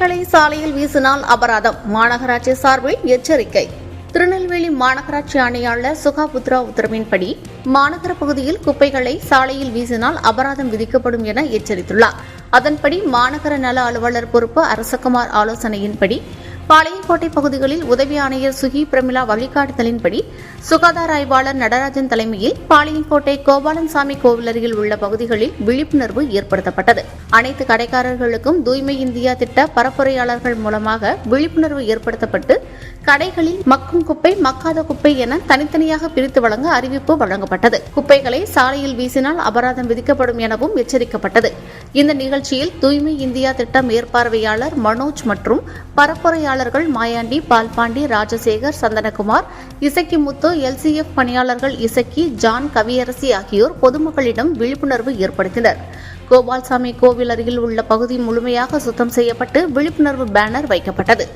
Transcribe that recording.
குப்பைகளை சாலையில் வீசினால் அபராதம். மாநகராட்சி சார்பில் எச்சரிக்கை. திருநெல்வேலி மாநகராட்சி ஆணையாளர் சுகாபுத்ரா உத்தரவின்படி மாநகர பகுதியில் குப்பைகளை சாலையில் வீசினால் அபராதம் விதிக்கப்படும் என எச்சரித்துள்ளார். அதன்படி மாநகர நல அலுவலர் பொறுப்பு அரசகுமார் ஆலோசனையின்படி பாளையங்கோட்டை பகுதிகளில் உதவி ஆணையர் சுகி பிரமிளா வழிகாட்டுதலின்படி சுகாதார ஆய்வாளர் நடராஜன் தலைமையில் பாளையங்கோட்டை கோபாலன்சாமி கோவில் அருகில் உள்ள பகுதிகளில் விழிப்புணர்வு ஏற்படுத்தப்பட்டது. அனைத்து கடைக்காரர்களுக்கும் தூய்மை இந்தியா திட்ட பரப்புரையாளர்கள் மூலமாக விழிப்புணர்வு ஏற்படுத்தப்பட்டு கடைகளில் மக்கும் குப்பை மக்காத குப்பை என தனித்தனியாக பிரித்து வழங்க அறிவிப்பு வழங்கப்பட்டது. குப்பைகளை சாலையில் வீசினால் அபராதம் விதிக்கப்படும் எனவும் எச்சரிக்கப்பட்டது. இந்த நிகழ்ச்சியில் தூய்மை இந்தியா திட்ட மேற்பார்வையாளர் மனோஜ் மற்றும் பணியாளர்கள் மாயாண்டி பால்பாண்டி ராஜசேகர் சந்தனகுமார் இசக்கி முத்து எல்சிஎஃப் பணியாளர்கள் இசக்கி ஜான் கவியரசி ஆகியோர் பொதுமக்களிடம் விழிப்புணர்வு ஏற்படுத்தினர். கோபால்சாமி கோவில் அருகில் உள்ள பகுதி முழுமையாக சுத்தம் செய்யப்பட்டு விழிப்புணர்வு பேனர் வைக்கப்பட்டது.